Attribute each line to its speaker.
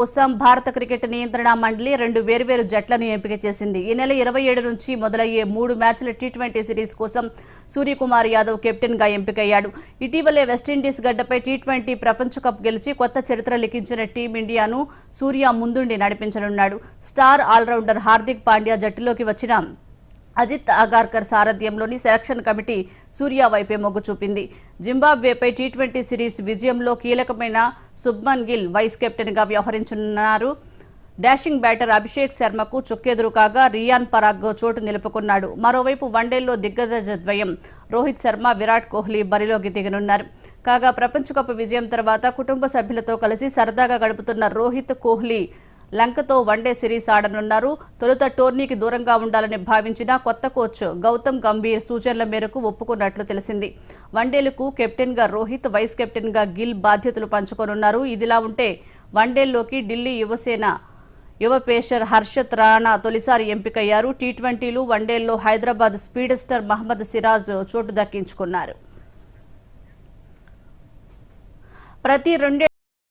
Speaker 1: కోసం భారత క్రికెట్ నియంత్రణ మండలి రెండు వేర్వేరు జట్లను ఎంపిక చేసింది. ఈ నెల ఇరవై ఏడు నుంచి మొదలయ్యే మూడు మ్యాచ్ల టీ ట్వంటీ సిరీస్ కోసం సూర్యకుమార్ యాదవ్ కెప్టెన్గా ఎంపికయ్యాడు. ఇటీవలే వెస్టిండీస్ గడ్డపై టీ ట్వంటీ ప్రపంచ కప్ గెలిచి కొత్త చరిత్ర లిఖించిన టీమిండియాను సూర్య ముందుండి నడిపించనున్నాడు. స్టార్ ఆల్రౌండర్ హార్దిక్ పాండ్యా జట్టులోకి వచ్చిన అజిత్ అగార్కర్ సారథ్యంలోని సెలక్షన్ కమిటీ సూర్య వైపే మొగ్గు చూపింది. జింబాబ్వేపై టీ ట్వంటీ సిరీస్ విజయంలో కీలకమైన సుబ్మన్ గిల్ వైస్ కెప్టెన్గా వ్యవహరించనున్నారు. డాషింగ్ బ్యాటర్ అభిషేక్ శర్మకు చుక్కెదురు కాగా రియాన్ పరాగ్ చోటు నిలుపుకున్నాడు. మరోవైపు వన్డేల్లో దిగ్గజ ద్వయం రోహిత్ శర్మ విరాట్ కోహ్లీ బరిలోకి దిగనున్నారు. కాగా ప్రపంచ కప్ విజయం తర్వాత కుటుంబ సభ్యులతో కలిసి సరదాగా గడుపుతున్న రోహిత్ కోహ్లీ లంకతో వన్డే సిరీస్ ఆడనున్నారు. తొలుత టోర్నీకి దూరంగా ఉండాలని భావించిన కొత్త కోచ్ గౌతమ్ గంభీర్ సూచనల మేరకు ఒప్పుకున్నట్లు తెలిసింది. వన్డేలకు కెప్టెన్గా రోహిత్ వైస్ కెప్టెన్గా గిల్ బాధ్యతలు పంచుకోనున్నారు. ఇదిలా ఉంటే వన్డేల్లోకి ఢిల్లీ యువసేన యువ పేసర్ హర్షత్ రాణా తొలిసారి ఎంపికయ్యారు. టీ ట్వంటీలు వన్డేల్లో హైదరాబాద్ స్పీడెస్టర్ మహమ్మద్ సిరాజ్ చోటు దక్కించుకున్నారు. ప్రతి రెండే